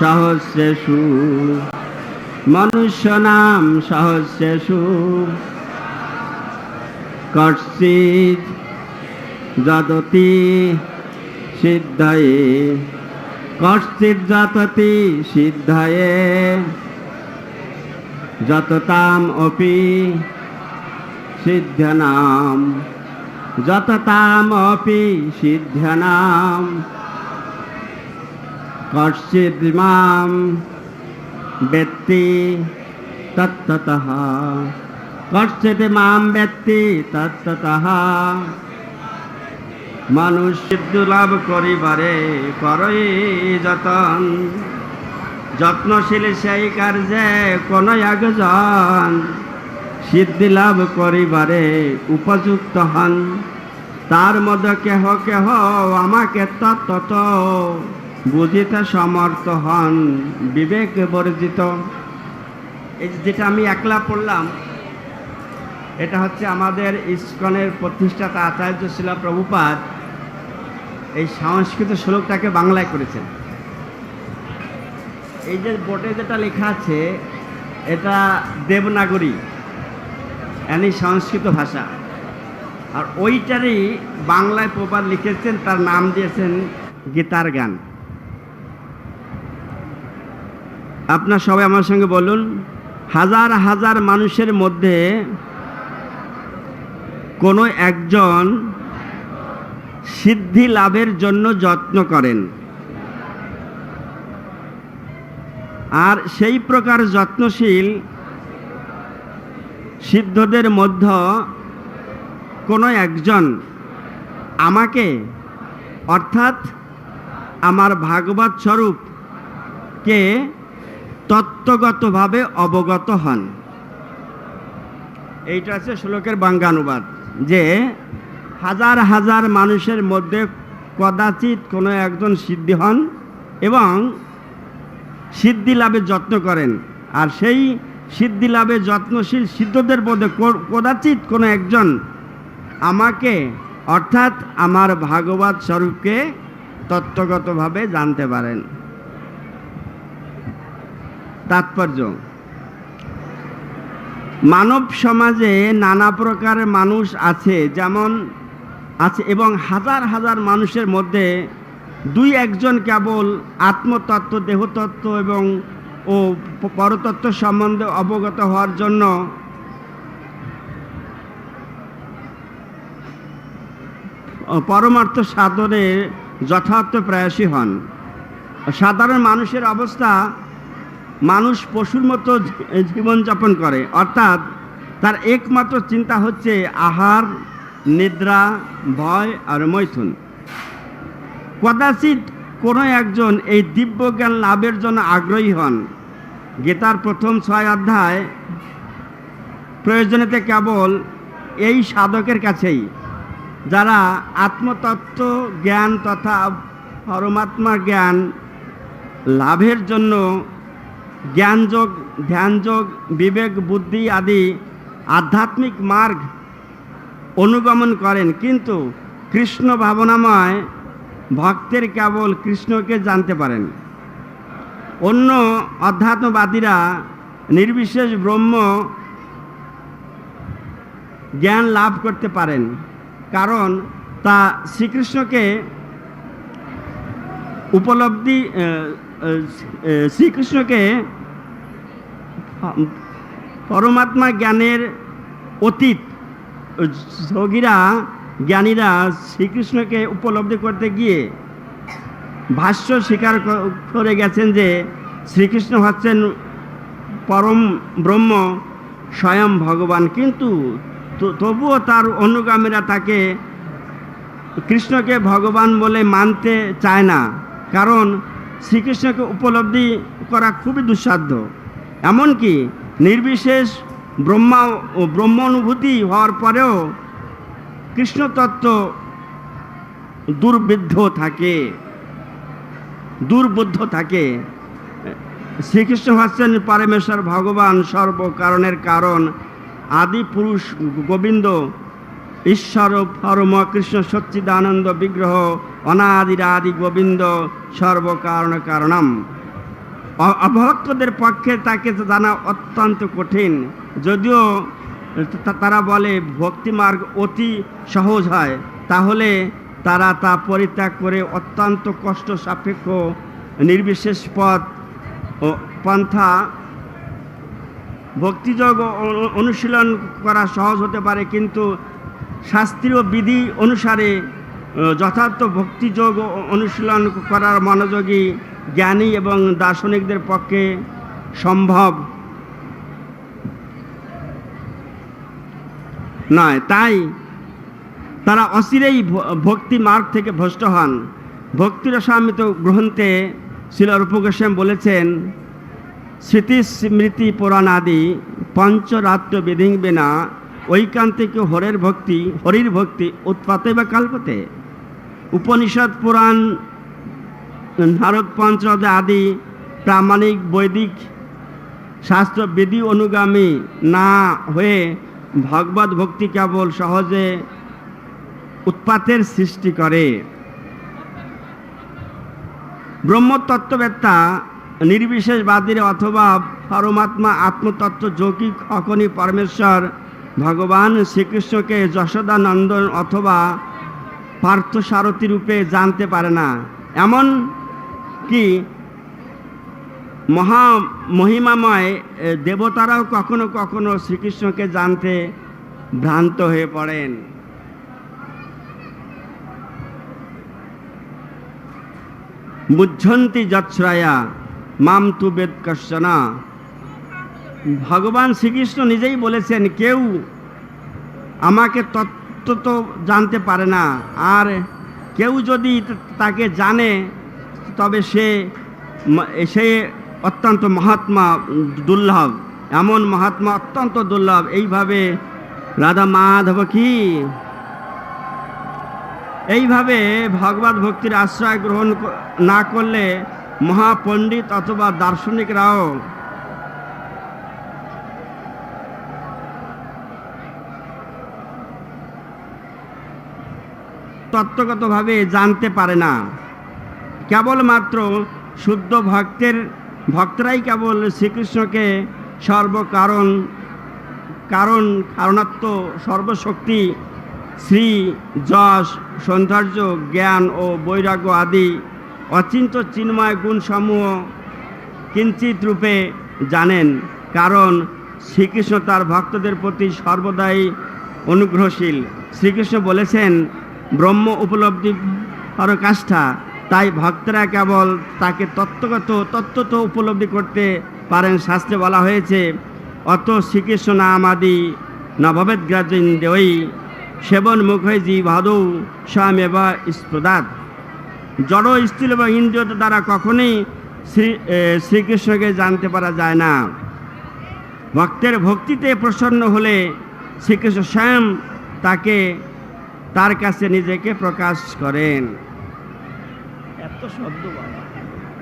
সহস্রেষু। মনুষ্য নাম সহস্রেষু। কর্ষিত যততি সিদ্ধয়ে, কর্ষিত যততি সিদ্ধয়ে, যততাম অপি সিদ্ধনাম, যততাম অপি সিদ্ধনাম। কর্ষিদ মাম ব্যক্তি তত্ততঃ কর্ষিদ মাম ব্যক্তি তত্ততঃ মানুষ সিদ্ধ লাভ করিবারে করই যতন। যত্নশীল সেই কার্যে কোন একজন। সিদ্ধি লাভ করিবারে উপযুক্ত হন। তার মধ্যে কেহ কেহ আমাকে তত্ত্বত। বুঝিতে সমর্থ হন বিবেক বর্জিত। এই যেটা আমি একলা পড়লাম, এটা হচ্ছে আমাদের ইস্কনের প্রতিষ্ঠাতা আচার্য শিলা প্রভুপাত এই সংস্কৃত শ্লোকটাকে বাংলায় করেছেন। এই যে বোর্ডে যেটা লেখা আছে, এটা দেবনাগরী, এনি সংস্কৃত ভাষা। আর ওইটারই বাংলায় প্রবাদ লিখেছেন, তার নাম দিয়েছেন গীতার গান। আপনার সবাই আমার সঙ্গে বলুন, হাজার হাজার মানুষের মধ্যে কোনো একজন সিদ্ধি লাভের জন্য যত্ন করেন। আর সেই প্রকার যত্নশীল সিদ্ধদের মধ্য কোনো একজন আমাকে, অর্থাৎ আমার ভাগবত স্বরূপকে তত্ত্বগতভাবে অবগত হন। এইটা আছে শ্লোকের বাঙ্গানুবাদ যে হাজার হাজার মানুষের মধ্যে কদাচিৎ কোনো একজন সিদ্ধি হন এবং সিদ্ধি লাভে যত্ন করেন। আর সেই সিদ্ধি লাভে যত্নশীল সিদ্ধদের মধ্যে কদাচিৎ কোনো একজন আমাকে, অর্থাৎ আমার ভাগবত স্বরূপকে তত্ত্বগতভাবে জানতে পারেন। তাৎপর্য। মানব সমাজে নানা প্রকার মানুষ আছে, যেমন আছে এবং হাজার হাজার মানুষের মধ্যে দুই একজন কেবল আত্মতত্ত্ব, দেহতত্ত্ব এবং ও পরতত্ত্ব সম্বন্ধে অবগত হওয়ার জন্য পরমার্থ সাধনে যথার্থ প্রয়াসী হন। সাধারণ মানুষের অবস্থা মানুষ পশুর মতো জীবনযাপন করে। অর্থাৎ তার একমাত্র চিন্তা হচ্ছে আহার, নিদ্রা, ভয় আর মৈথুন। কদাচিৎ কোনো একজন এই দিব্য জ্ঞান লাভের জন্য আগ্রহী হন। গীতার প্রথম ছয় অধ্যায় প্রয়োজনীয়তে কেবল এই সাধকের কাছেই, যারা আত্মতত্ত্ব জ্ঞান তথা পরমাত্মার জ্ঞান লাভের জন্য জ্ঞানযোগ, ধ্যানযোগ, বিবেক, বুদ্ধি আদি আধ্যাত্মিক মার্গ অনুগমন করেন। কিন্তু কৃষ্ণ ভাবনাময় ভক্তের কেবল কৃষ্ণকে জানতে পারেন। অন্য অধ্যাত্মবাদীরা নির্বিশেষ ব্রহ্ম জ্ঞান লাভ করতে পারেন, কারণ তা শ্রীকৃষ্ণকে উপলব্ধি শ্রীকৃষ্ণকে পরমাত্মা জ্ঞানের অতীত, যোগীরা, জ্ঞানীরা শ্রীকৃষ্ণকে উপলব্ধি করতে গিয়ে ভাষ্য স্বীকার করে গেছেন যে শ্রীকৃষ্ণ হচ্ছেন পরম ব্রহ্ম স্বয়ং ভগবান। কিন্তু তবুও তার অনুগামীরা তাকে কৃষ্ণকে ভগবান বলে মানতে চায় না। কারণ শ্রীকৃষ্ণকে উপলব্ধি করা খুবই দুঃসাধ্য। এমনকি নির্বিশেষ ব্রহ্মা ও ব্রহ্ম অনুভূতি হওয়ার পরেও কৃষ্ণতত্ত্ব দুর্বিদ্ধ থাকে। দুর্বুদ্ধ থাকে। শ্রীকৃষ্ণ হচ্ছেন পরমেশ্বর ভগবান সর্বকারণের কারণ। আদি পুরুষ গোবিন্দ ঈশ্বর পরম কৃষ্ণ সচ্চিদানন্দ বিগ্রহ অনাদির আদি গোবিন্দ সর্বকারণ কারণম অভক্তদের পক্ষে তাকে জানা অত্যন্ত কঠিন। যদিও তারা বলে ভক্তি মার্গ অতি সহজ হয়, তাহলে তারা তা পরিত্যাগ করে অত্যন্ত কষ্ট সাপেক্ষ নির্বিশেষ পথ ও পন্থা ভক্তিযোগ অনুশীলন করা সহজ হতে পারে, কিন্তু শাস্ত্রীয় বিধি অনুসারে যথার্থ ভক্তিযোগ অনুশীলন করার মনোযোগী জ্ঞানী এবং দার্শনিকদের পক্ষে সম্ভব নয়। তাই তারা অচিরেই ভক্তি মার্গ থেকে ভ্রষ্ট হন। ভক্তিরসামিত গ্রন্থে শিল রূপগোস্বাম বলেছেন স্মৃতি স্মৃতি পুরাণ আদি পঞ্চরাত্র ঐকান্তিক হরের ভক্তি, হরির ভক্তি উৎপাতে বা কাল্পতে। উপনিষদ, পুরাণ ভারত পঞ্চরদ আদি, প্রামাণিক, বৈদিক শাস্ত্র বিধি অনুগামী না হয়ে ভগবত ভক্তি কেবল সহজে উৎপাতের সৃষ্টি করে। ব্রহ্মতত্ত্ববেত্তা, নির্বিশেষবাদীর অথবা পরমাত্মা আত্মতত্ত্ব যৌকিক অখনি পরমেশ্বর ভগবান শ্রীকৃষ্ণকে যশোদানন্দন অথবা পার্থসারথী রূপে জানতে পারে না। এমন কি মহা মহিমাময় দেবতারাও কখনো কখনো শ্রীকৃষ্ণকে জানতে ভ্রান্ত হয়ে পড়েন। মুঝন্তি যৎশ্রয়া মাম তু বেদ কশ্যনা। ভগবান শ্রীকৃষ্ণ নিজেই বলেছেন, কেউ আমাকে তত্ত্ব তো জানতে পারে না, আর কেউ যদি তাকে জানে, তবে সে সে অত্যন্ত মহাত্মা দুর্লভ, এমন মহাত্মা অত্যন্ত দুর্লভ। এইভাবে রাধা মাধব কি? এইভাবে ভগবত ভক্তির আশ্রয় গ্রহণ না করলে মহাপণ্ডিত অথবা দার্শনিকরাও তত্ত্বগতভাবে জানতে পারে না। কেবলমাত্র শুদ্ধ ভক্তের, ভক্তরাই কেবল শ্রীকৃষ্ণকে সর্বকারণ, কারণ, কারণাত্ম, সর্বশক্তি, শ্রী যশ, সৌন্দর্য, জ্ঞান ও বৈরাগ্য আদি অচিন্ত চিন্ময় গুণসমূহ কিঞ্চিত রূপে জানেন। কারণ শ্রীকৃষ্ণ তার ভক্তদের প্রতি সর্বদাই অনুগ্রহশীল। শ্রীকৃষ্ণ বলেছেন ব্রহ্ম উপলব্ধি পরকাষ্ঠা। তাই ভক্তরা কেবল তাকে তত্ত্বগত, তত্ত্বত উপলব্ধি করতে পারেন শাস্ত্রে বলা হয়েছে, অত শ্রীকৃষ্ণ নাম আদি নভবেদ গ্রাজীন দেওয়ী সেবন মুখে জি ভাদৌ স্বামেবা স্প্রদাত জড়, স্থূল এবং ইন্দ্রিয় দ্বারা কখনোই শ্রী শ্রীকৃষ্ণকে জানতে পারা যায় না। ভক্তের ভক্তিতে প্রসন্ন হলে শ্রীকৃষ্ণ স্বয়ং তাকে তার কাছে নিজেকে প্রকাশ করেন। এত শব্দ বাবা।